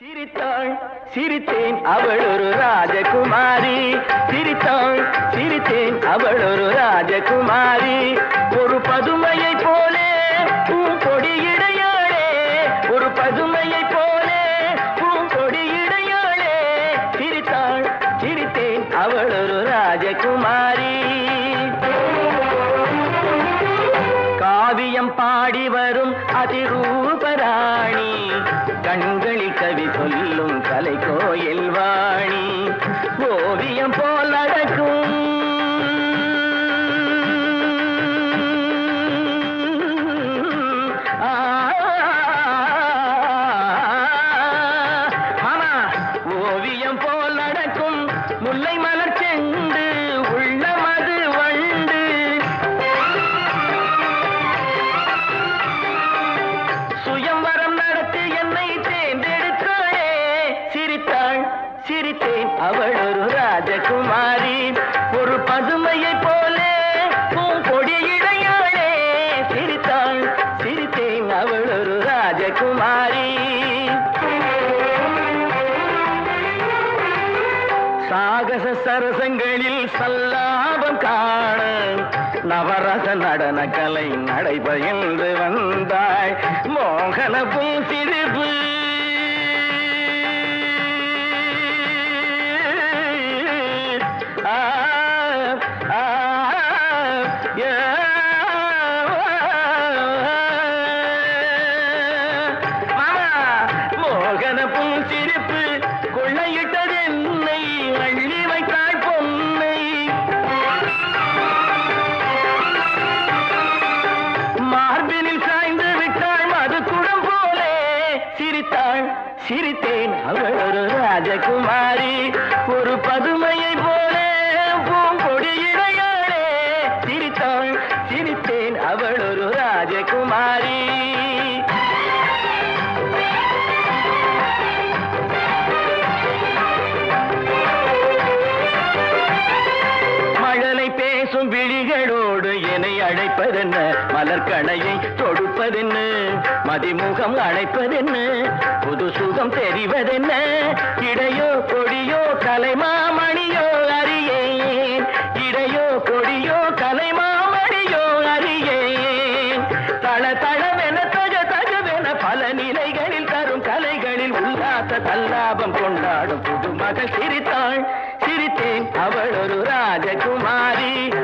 சிரித்தாள் சிரித்தேன் அவள் ஒரு ராஜகுமாரி. சிரித்தாள் சிரித்தேன் அவள் ஒரு ராஜகுமாரி. ஒரு பதுமையை போலே பூங்கொடியிடையாளே ஒரு பதுமையை போலே பூங்கொடியிடையாளே சிரித்தாள் சிரித்தேன் அவள் ஒரு ராஜகுமாரி. காவியம் பாடி வரும் அதிரூபராணி. கண்களில் ஓவியம் போல் அவள் ஒரு ராஜகுமாரி. ஒரு பதுமையை போலே பூங்கொடி இடையாளே சிரித்தாள். சிரித்தேன் அவள் ஒரு ராஜகுமாரி. சாகச சரசங்களில் சல்லாபம் காண நவரச நடன கலை நடைபயின்று வந்தாய். மோகன பூசிரிப்பு சிரித்தேன். அவள் ஒரு ராஜகுமாரி. ஒரு பதுமையை அழைப்பதென்ன? மலர்கணையை தொடுப்பதென்ன? மதிமுகம் அழைப்பதென்ன? புது சுகம் தெரிவதென்ன? இடையோ கொடியோ கலைமாமணியோ அறியேன். இடையோ கொடியோ கலைமாமணியோ அறியேன். தள தளவென தக தகவென பல நிலைகளில் தரும் கலைகளில் உல்லாச தல்லாபம் கொண்டாடும் புதுமகள் சிரித்தாள். சிரித்தேன் அவள் ஒரு ராஜகுமாரி.